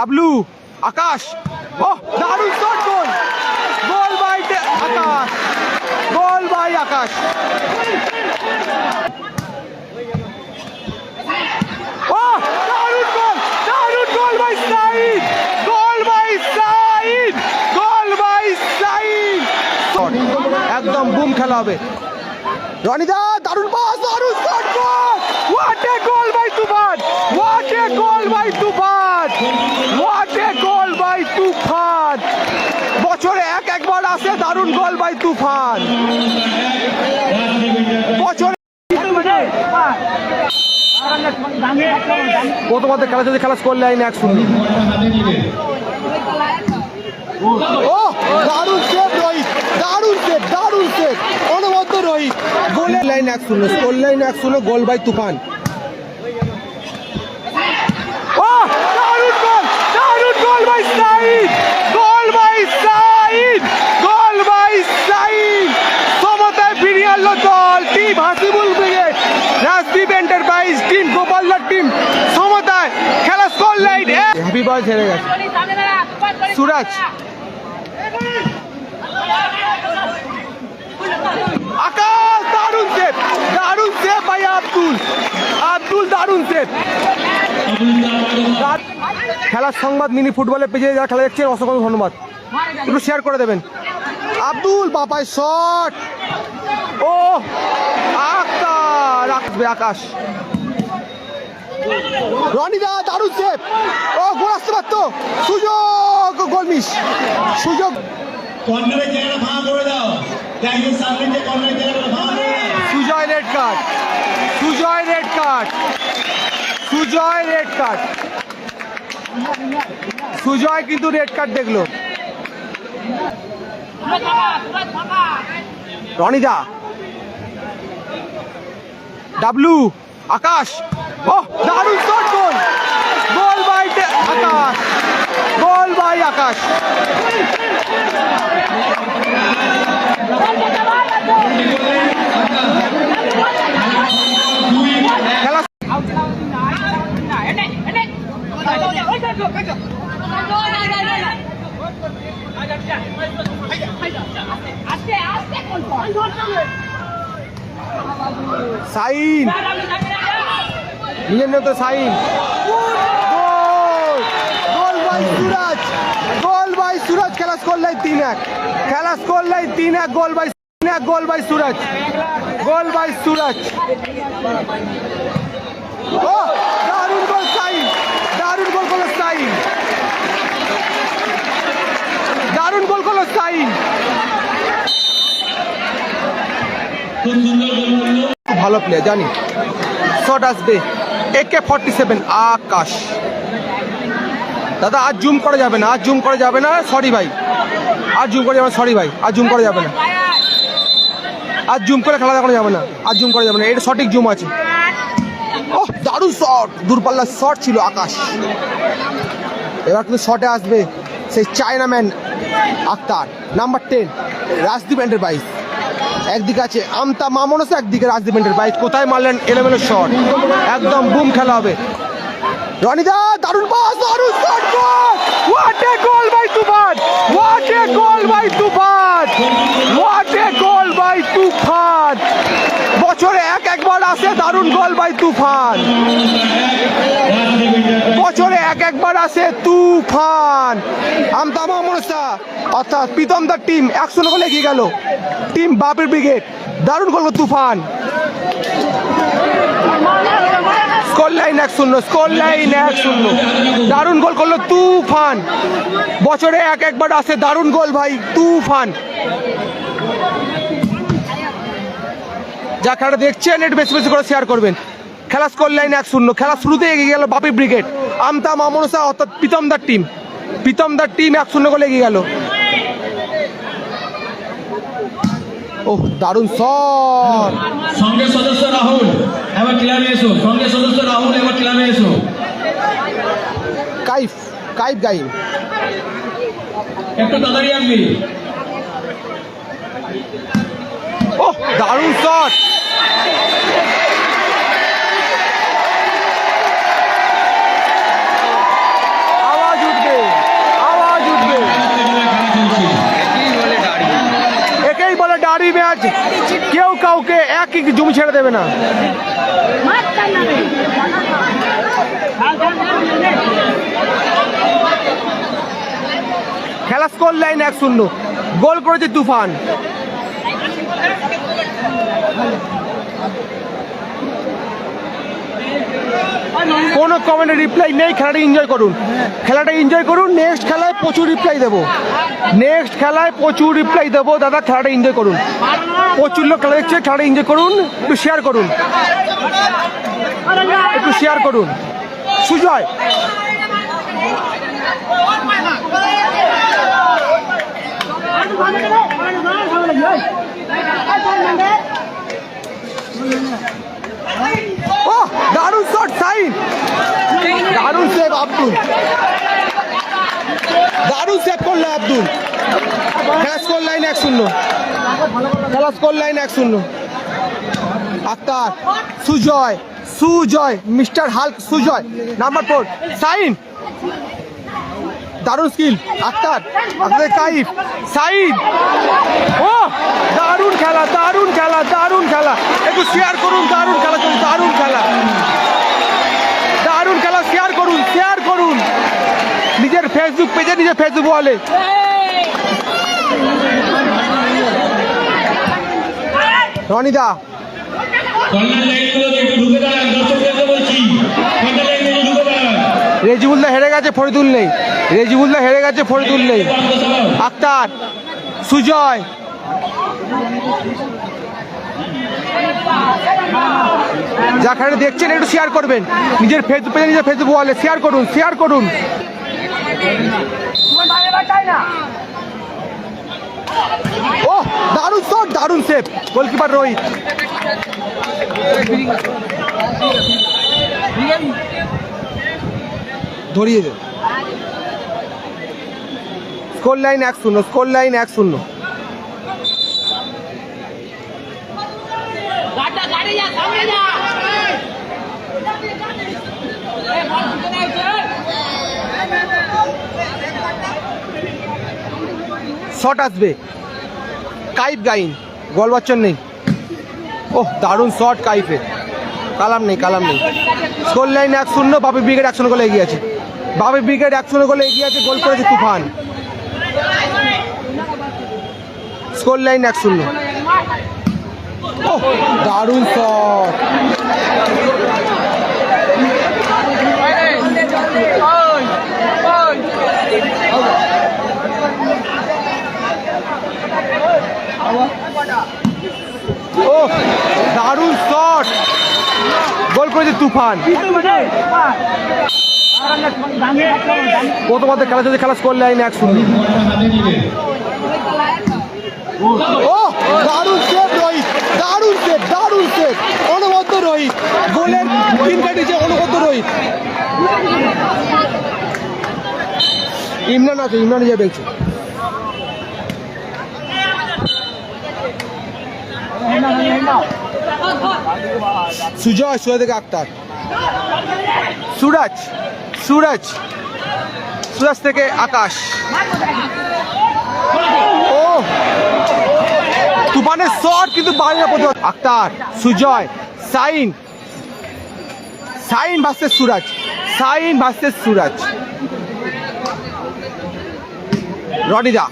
W Akash. ও দারুণ shot goal goal by Akash. Goal by Akash. By by একদম boom খেলা হবে। রনিদা, দারুণ পাস দারুণ shot goal what a goal by Tufan. What a goal by Tufan what a goal by Tufan বছরে এক একবার আসে বাই তুফান। বছরে প্রথমত খেলা যদি খেলা স্কোর লাইন এক শূন্য। ও, দারুণ সেভ রোহিত, দারুণ সেভ দারুণ সেভ অনবদ্য রোহিত। লাইন এক শূন্য স্কোর লাইন এক শূন্য, goal by Tufan. O goal goal by Saeed goal by Saeed goal by Saeed সমতায় ফিরিয়ে আনলো দল team Hasibul brigade Rajdeep enterprise team গোপালদার team সমতায় খেলা স্কোর লাইন হ্যাপি বয় হেরে গেছে। সুরাজ। আকাশ, দারুণ সেভ দারুণ সেভ ভাই আব্দুল। আব্দুল, দারুণ সেভ। খেলার সংবাদ মিনি ফুটবলের পেজে যারা খেলা দেখছেন, অসংখ্য ধন্যবাদ। একটু শেয়ার করে দেবেন। আব্দুল বাপায় শট ও আকাশ রাখবে আকাশ। রনিদা দারুণ সেভ ও গোল আসতে পারতো সুযোগ গোল মিস সুযোগ কর্নারের জায়গাটা ভাঙা করে দাও। দেখবেন সামনে যে কর্নারের জায়গাটা ভাঙা করে Sujoy red card. Sujoy red card. Sujoy red card. Sujoy কিন্তু রেড কার্ড দেখল। রনিদা। ডাবলু আকাশ। দারুণ shot goal. Goal by Akash. Goal by Akash. Sain. নিজের নাম তো Sain. Goal! By Suraj! Goal by Suraj খেলা স্কোর তিন এক। খেলা স্কোর তিন এক গোল বাই তিন এক goal by Suraj. Goal by সুরাজ। ও দারুণ গোল সাইন। দারুণ গোল করল সাইন। দারুণ গোল করল সাইন। খুব সুন্দর গোল করল। ভালো প্লেয়ার জানি। শট আসবে। একে ফর্টি সেভেন আকাশ। দাদা আজ জুম করা যাবে না আজ জুম করা যাবে না। সরি ভাই। আজ জুম করা যাবে না সরি ভাই। আজ জুম করা যাবে না। আজ জুম করে খেলা দেখানো যাবে না। আজ জুম করা যাবে না। এটা সঠিক জুম আছে। ও দারুণ শট দূরপাল্লার শট ছিল আকাশ। এবার কিন্তু শটে আসবে সেই chinaman Akhtar. Number ten Rajdeep enterprise একদিকে আছে আমতা মামনস, একদিকে রাজদীপ বাইক কোথায় মারলেন এলোমেলো শট একদম বুম খেলা হবে। রনিদা, দারুণ পাস দারুণ shot what a goal by Tufan! What a goal by Tufan! What a goal by Tufan! বছরে এক, একবার আসে, দারুণ গোল বাই তুফান। একবার আসে তুফান। আমতামা মনসা অর্থাৎ প্রীতমদার টিম একশো গোলে এগিয়ে গেল। টিম বাপের ব্রিগেড দারুণ গোল তুফান। লাইন এক শূন্য লাইন এক শূন্য। দারুণ গোল করল তুফান। বছরে এক একবার আসে দারুণ গোল ভাই, তুফান। দেখছেন, একটু বেশি বেশি করে শেয়ার করবেন। খেলা স্কোর লাইন এক শূন্য, খেলা শুরুতে এগিয়ে গেল বাপি ব্রিগেড আমতা মামনসা অর্থাৎ প্রীতমদার টিম প্রীতমদার টিম এক শূন্য গোলে এগিয়ে গেল। ওহ দারুণ শট। সঙ্গে সদস্য রাহুল এবার ক্লাবে এসো। সঙ্গে সদস্য রাহুল এবার ক্লাবে এসো। কাইফ কাইফ গাইম। একটু তাড়াতাড়ি আসবি ওহ দারুণ শট। ফ্রেন্ডলি ম্যাচ কেউ কাউকে এক জমি ছেড়ে দেবে না। খেলা স্কোর লাইন এক শূন্য। গোল করেছে তুফান। কোনো কমেন্টে রিপ্লাই নেই, খেলাটা এনজয় করুন। খেলাটা এনজয় করুন নেক্সট খেলায় প্রচুর রিপ্লাই দেবো। নেক্সট খেলায় প্রচুর রিপ্লাই দেবো, দাদা, খেলাটা এনজয় করুন। প্রচুর লোক খেলা দেখছে, খেলাটা এনজয় করুন, একটু শেয়ার করুন। একটু শেয়ার করুন। সুজয়। ও, দারুণ শট সাইন। দারুণ সেভ আব্দুল। দারুণ সেভ করল আব্দুল। খেলা স্কোর লাইন এক শূন্য। খেলা স্কোর লাইন এক শূন্য। Akhtar, Sujoy Sujoy, mister Hulk, Sujoy number four Sain. দারুণ স্কিল আক্তার আপনাদের কাইফ সাইন ও দারুণ খেলা দারুণ খেলা দারুণ খেলা। একটু শেয়ার করুন, দারুণ খেলা দারুণ খেলা। দারুণ খেলা শেয়ার করুন শেয়ার করুন। নিজের ফেসবুক পেজে নিজের ফেসবুক ওয়ালে রনিদা। রেজিবুল্লাহ হেরে গেছে, ফরিদুল নেই। রেজিবুল্লাহ হেরে গেছে, ফরিদুল নেই। আক্তার, সুজয়। যা খেলা দেখছেন, একটু শেয়ার করবেন। নিজের ফেসবুক পেজে নিজের ফেসবুক ওয়ালে শেয়ার করুন শেয়ার করুন। ও দারুণ শট দারুণ সেভ গোলকিপার রোহিত। ধরিয়ে দে। স্কোর লাইন এক শূন্য স্কোর লাইন এক শূন্য। শট আসবে। কাইফ গাইন গোল বাচ্চন নেই। ওহ দারুণ শট কাইফে কালাম নেই কালাম নেই। স্কোর লাইন এক শূন্য বাবি ব্রিগেড এক শূন্য গোলে এগিয়ে আছে। বাবি ব্রিগেড এক শূন্য গোলে এগিয়ে আছে, গোল করেছে তুফান। স্কোর লাইন এক শূন্য। দারুণ শট। ও দারুণ শট। গোল করেছে তুফান। প্রথমার্ধে খেলা চলছে খেলা স্কোর লাইন এক শূন্য। ও, দারুণ সেভ রোহিত, দারুণ সেভ দারুণ সেভ অনবদ্য রোহিত। গোলের তিন কাটিছে অনবদ্য রোহিত। ইমরান আছে, ইমরান যাবে দেখছি সুজয় সুজয় থেকে আক্তার। সুরাজ। সুরাজ। সুরাজ থেকে আকাশ। ও! তুফানের শট কিন্তু বাইরে প্রতিবাদ আক্তার, সুজয়, সাইন। সাইন ভার্সেস সুরাজ। সাইন ভার্সেস সুরাজ। রনিদা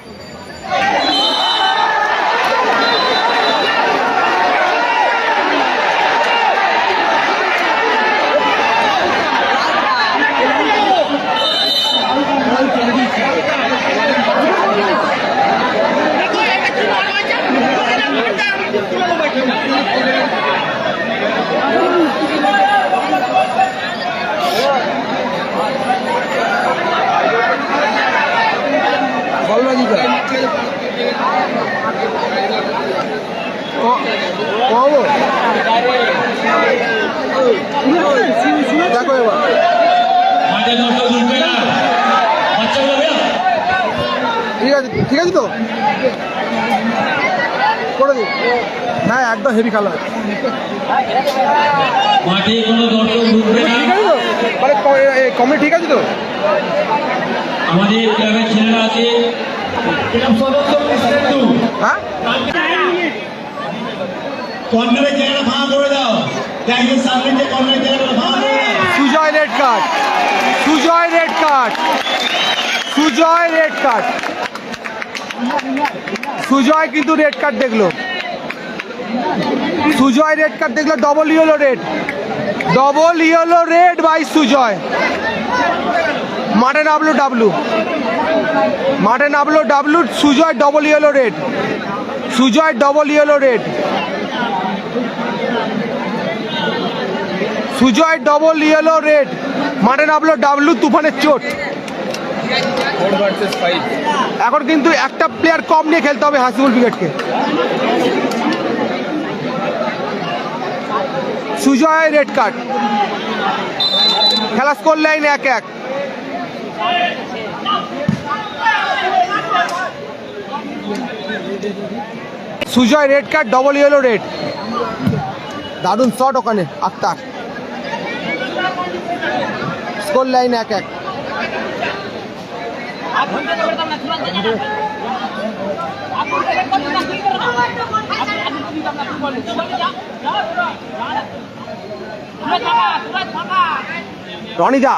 বলরাজিদা কবো দেখো এবার মাঠে দর্শক ঢুকবে না বাচ্চা যাবে ঠিক আছে তো? করে দিন হ্যাঁ একদম হেভি দর্শক ঠিক আছে তো? মানে কমে ঠিক আছে তো? আমাদের ক্লাবের ছেলেরা আছে। এরকম সদস্য কিন্তু হ্যাঁ? কর্নারের জায়গাটা ভাঙা করে দাও। ট্যাঙ্কের সামনে যে কর্নারের জায়গাটা ভাঙা করে দাও। Sujoy red card. Sujoy red card. Sujoy red card. Sujoy কিন্তু রেড কার্ড দেখল। সুজয় রেড কার্ড দেখল double yellow red double yellow red by Sujoy. মাঠে নামলো ডাবলু মাঠে নামলো Dablu Sujoy double yellow red Sujoy double yellow red Sujoy double yellow red মাঠে নামলো W তুফানের চোট। এখন কিন্তু একটা প্লেয়ার কম নিয়ে খেলতে হবে হাসিবুল ক্রিকেটকে। Sujoy red card. খেলা স্কোর লাইন এক এক। Sujoy red card double yellow red দারুণ শট ওখানে, আক্তার। স্কোর লাইন এক এক। রনিদা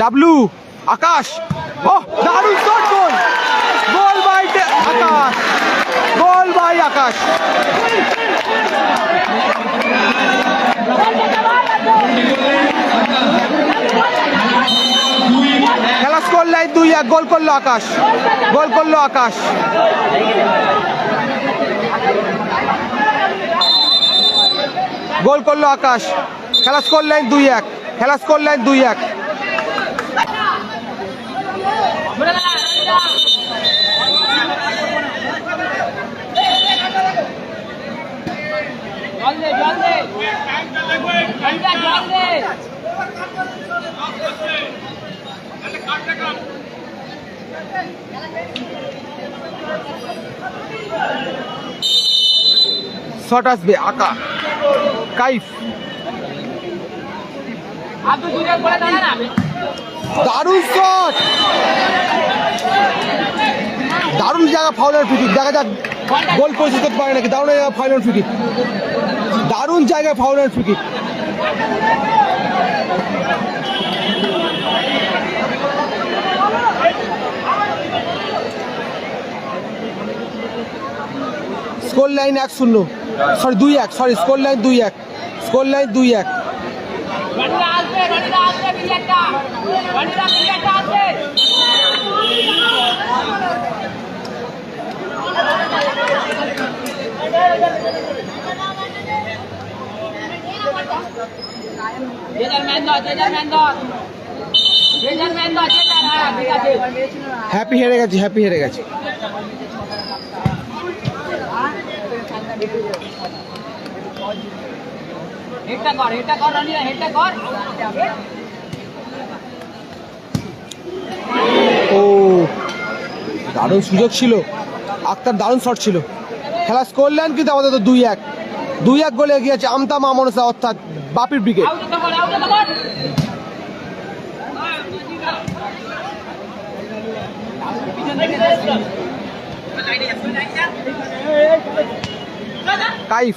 ডাবলু আকাশ। ও দারুণ shot goal. Goal by Akash. Goal by Akash. খেলা স্কোর দুই এক, গোল করল আকাশ। গোল করল আকাশ। গোল করল আকাশ। খেলা স্কোর দুই এক। খেলা স্কোর দুই এক। শট আসবে আঁকা কাইফ। দারুণ শট! দারুণ জায়গা ফাউলার ফিকিক দেখা যাক, গোল পরিচিত পারে নাকি। দারুণ জায়গা ফাউলার ফিকিক দারুণ জায়গায় ফাউলার ফিকিক স্কোর লাইন এক শূন্য। সরি দুই এক সরি স্কোর লাইন দুই এক স্কোর লাইন দুই এক। হ্যাপি হেরে গেছি হ্যাপি হেরে গেছি হেডটা কর হেডটা কর রনিলা হেডটা কর। ও দারুণ সুযোগ ছিল। আক্তার দারুণ শট ছিল। খেলা স্কোর লাইন কিন্তু আমাদের তো দুই এক। দুই এক গোলে এগিয়ে আছে আমতা মামনসা অর্থাৎ বাপির ব্রিগেড কাইফ।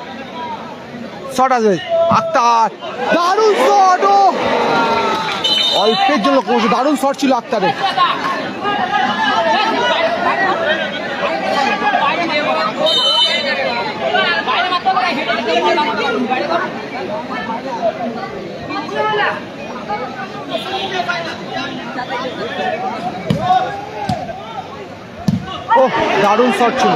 শট আসবে আক্তার দারুণ শট ও অল্পের জন্য করেছে দারুণ শট ছিল আক্তারের ও দারুণ শট ছিল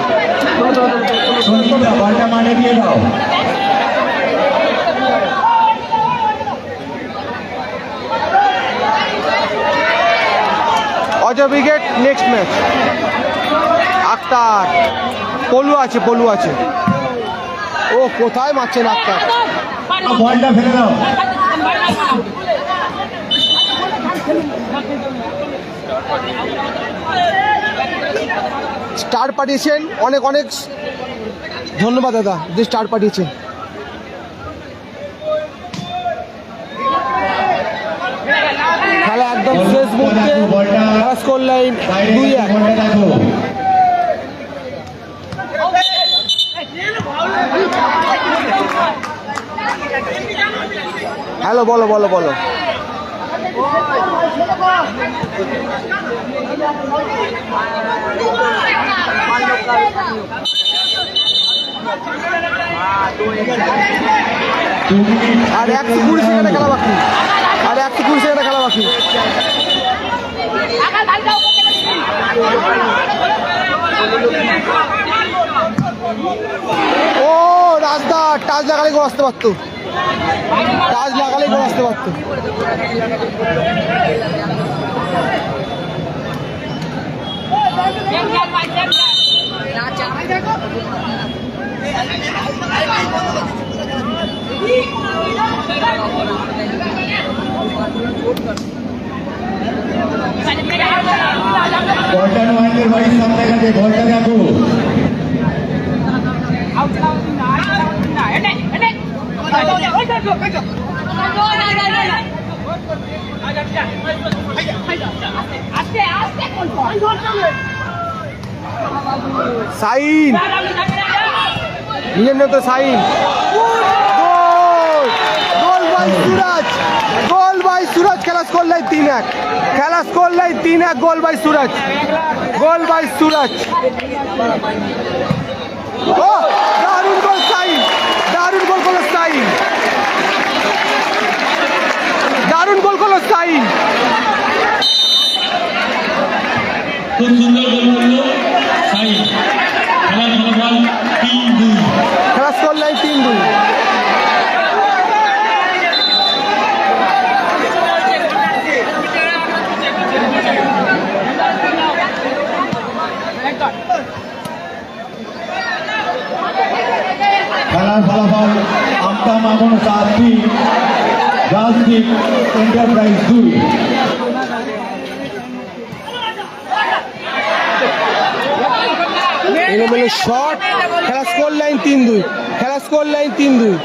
Ajay brigade next match Akhtar Polu আছে পলু আছে। ও কোথায় মারছেন আক্তার? বলটা ফেলে দাও। স্টার পাঠিয়েছেন অনেক অনেক ধন্যবাদ দাদা যে স্টার পাঠিয়েছেন। খেলা একদম শেষ মুহূর্তে। স্কোর লাইন দুই এক। হ্যালো, বলো বলো বলো। আর একশো কুড়ি সেকেন্ডে খেলা বাকি। আর একশো কুড়ি সেকেন্ডে খেলা বাকি। ও রাজদা টাচ লাগালে গোল আসতে পারতো। টাচ লাগালেই গোল আসতে পারতো। বলটা নোয়াইনের বাড়ির সামনে গেছে আস্তে সাইন! নিজের মতো Sain. Goal! Goal! By Suraj! By Suraj খেলা স্কোর লাইন তিন এক। খেলা স্কোর লাইন তিন এক, goal by Suraj. Goal by Suraj. Sain. Sain. Sain. খুব সুন্দর গোল করল সাই খেলার ফলাফল তিন দুই খেলা স্কোর লাইন তিন দুই খেলার ফলাফল আমতা মামুন সাত তিন রাজদীপ এন্টারপ্রাইজ দুই এলোমেলো শট খেলা স্কোর লাইন তিন দুই খেলা স্কোর লাইন তিন দুই।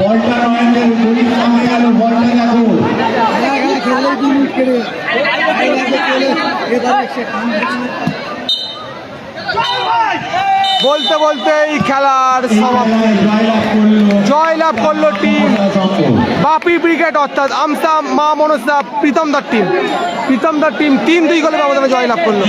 বলটা সামনে গেল বলটা দেখো। বলতে বলতে এই খেলার জয় জয়লাভ করল টিম। বাপি ব্রিগেড অর্থাৎ আমসা মা মনসা প্রীতম দার টিম। প্রীতম দার টিম তিন দুই গোলে ব্যবধানে জয়লাভ করল।